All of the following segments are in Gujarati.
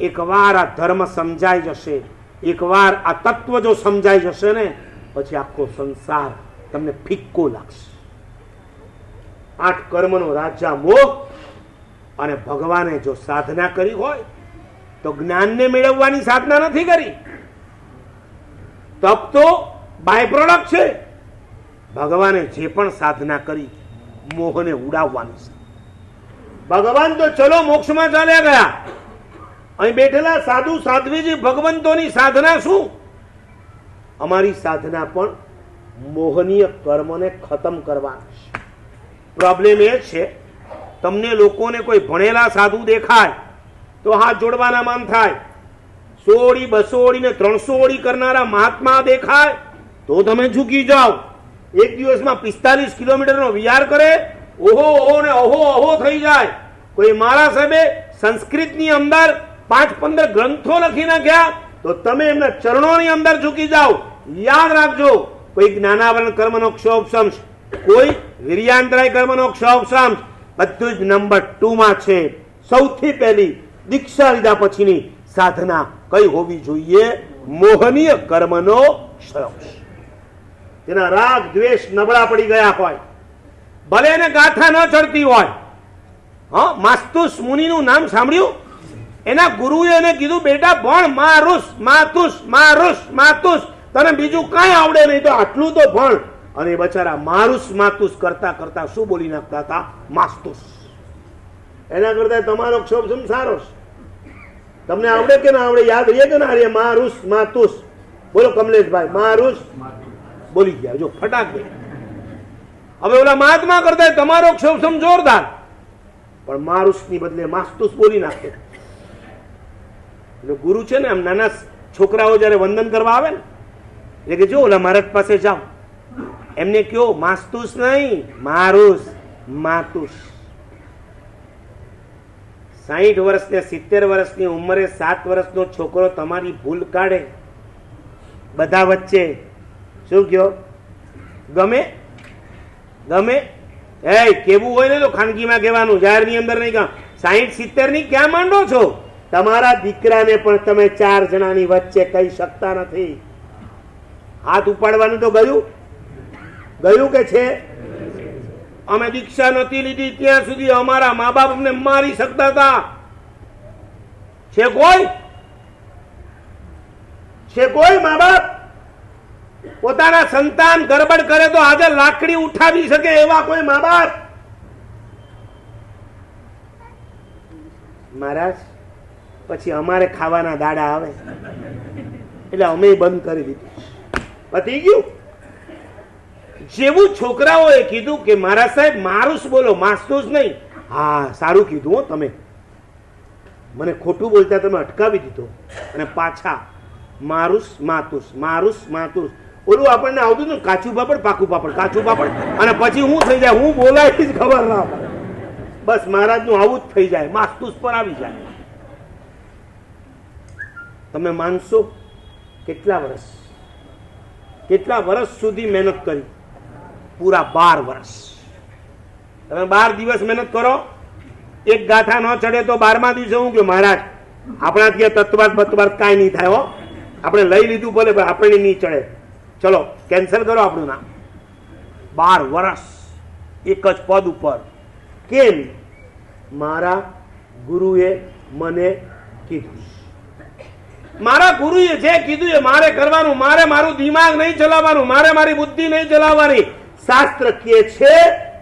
એકવાર આ ધર્મ સમજાઈ જશે, એકવાર આ તત્વ જો સમજાઈ જશે ને, પછી આખો સંસાર તમને ફિક્કો લાગશે. આઠ કર્મનો રાજા મોહ અને ભગવાને જો સાધના કરી હોય, તો જ્ઞાનને મેળવવાની સાધના નથી કરી. તપ તો બાય પ્રોડક્ટ છે. ભગવાને જે પણ સાધના કરી, મોહને ઉડાવવાની છે. ભગવાન તો ચલો મોક્ષમાં ચાલ્યા ગયા. અહીં બેઠેલા સાધુ સાધ્વીજી ભગવંતોની સાધના શું? અમારી સાધના પણ મોહનીય કર્મને ખતમ કરવાની પ્રોબ્લેમ એ છે, તમને લોકોને કોઈ ભણેલા સાધુ દેખાય, તો હાથ જોડવાના મન થાય. સો ઓળી બસો ઓળી ને ત્રણસો ઓળી કરનારા મહાત્મા દેખાય, તો તમે ઝૂકી જાઓ. એક દિવસમાં પિસ્તાલીસ કિલોમીટરનો વિહાર કરે, ઓહો ઓહો ને ઓહો ઓહો થઈ જાય. કોઈ મારા સાહેબે સંસ્કૃતની અંદર પાંચ પંદર ગ્રંથો લખી નાખ્યા તો તમે એમના ચરણોની અંદર ઝૂકી જાઓ. યાદ રાખજો, કોઈ જ્ઞાનાવરણ કર્મનો ક્ષોભશંશ કોઈ વીર્યાંતરાય કર્મનો ક્ષોભશંશ બધું જ નંબર ટુ માં છે. સૌથી પહેલી દીક્ષા લીધા પછીની સાધના કઈ હોવી જોઈએ? મોહનીય કર્મનો ક્ષોભ. તેના રાગ, દ્વેષ, નબળા પડી ગયા હોય. ભલે એને ગાથા ન ચડતી હોય. હા, માસ્તુસ મુનિનું નામ સાંભળ્યું? એના ગુરુએ એને કીધું, બેટા, ભણ, મારુસ, માતુસ મારુસ, માતુસ. તને બીજું કાંઈ આવડે નહીં, તો આટલું તો ભણ. અને બચારા મારુસ, માતુસ કરતા કરતા શું બોલી નાખતા હતા? માસ્તુસ. એના કરતા તમારો ક્ષોભ સારો છે. તમને આવડે કે ના આવડે, યાદ રહીએ કે ના રહીએ? મારુસ, માતુસ. બોલો કમલેશભાઈ, મારુસ. બોલી ગયા, જો ફટાક હવે ઓલા મહાત્મા કરતા તમારો ક્ષોભ જોરદાર. પણ મારુસની બદલે માસ્તુસ બોલી નાખે. એટલે ગુરુ છે ને આમ નાના છોકરાઓ જ્યારે વંદન કરવા આવે ને, એટલે કે જો ઓલા મહારાજ પાસે જાઓ. એમને કયો માસ્તુસ નહીં, મારુસ, માતુસ. સાહીઠ વર્ષ ને સિત્તેર વર્ષની ઉંમરે સાત વર્ષનો છોકરો તમારી ભૂલ કાઢે. બધા વચ્ચે શું કયો ગમે? ગમે? એ કેવું હોય ને તો ખાનગીમાં કહેવાનું, જાહેરની અંદર નહીં કહો. સાહીઠ સિત્તેરની ક્યાં માંડો છો? તમારા દીકરાને પણ તમે ચાર જણાની વચ્ચે કહી શકતા નથી. હાથ ઉપાડવાનું તો ગયું? ગયું કે છે? અમે દીક્ષા નથી લીધી, ત્યાં સુધી અમારા મા બાપ અમને મારી શકતા હતા. છે કોઈ? છે કોઈ મા બાપ પોતાના સંતાન ગરબડ કરે તો આજે લાકડી ઉઠાવી શકે એવા કોઈ મા બાપ મહારાજ પછી અમારે ખાવાના દાડા આવે. એટલે અમે બંધ કરી દીધું. પતી ગયું? જેવું છોકરાઓએ કીધું કે મારા સાહેબ મારુસ બોલો માસ્તુસ નહીં. હા, સારું કીધું હો તમે. મને ખોટું બોલતા તમે અટકાવી દીધો. અને પાછા મારુસ માતુસ મારુસ માતુસ ઓલું આપણને આવતું હતું કાચું પાપડ, પાકું પાપડ, કાચું પાપડ. અને પછી હું થઈ જાય, હું બોલાય જ ખબર ના પડે. બસ મહારાજનું આવું જ થઈ જાય માસ્તુસ પર આવી જાય. તમે માનશો? કેટલા વર્ષ કેટલા વર્ષ સુધી મહેનત કરી? પૂરા બાર વર્ષ તમે બાર દિવસ મહેનત કરો, એક ગાથા ન ચડે તો બારમા દિવસે હું કે મહારાજ. આપણાથી આ તત્વાર્થ બત્વાર્થ કાંઈ નહીં થાય, હો. આપણે લઈ લીધું ભલે, પણ આપણે નહીં ચડે. ચલો કેન્સલ કરો આપણું નામ. બાર વર્ષ એક જ પદ ઉપર. કેમ? મારા ગુરુએ મને કીધું. મારા ગુરુએ જે કીધું એ મારે કરવાનું, મારે મારું દિમાગ નહીં ચલાવવાનું, મારે મારી બુદ્ધિ નહીં ચલાવવાની. શાસ્ત્ર કહે છે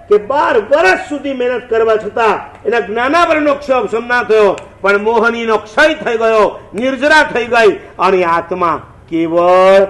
કે બાર વર્ષ સુધી મહેનત કરવા છતાં એના જ્ઞાનાવરણનો ક્ષય સમના થયો, પણ મોહનીનો ક્ષય થઈ ગયો, નિર્જરા થઈ ગઈ, અને આત્મા કેવળ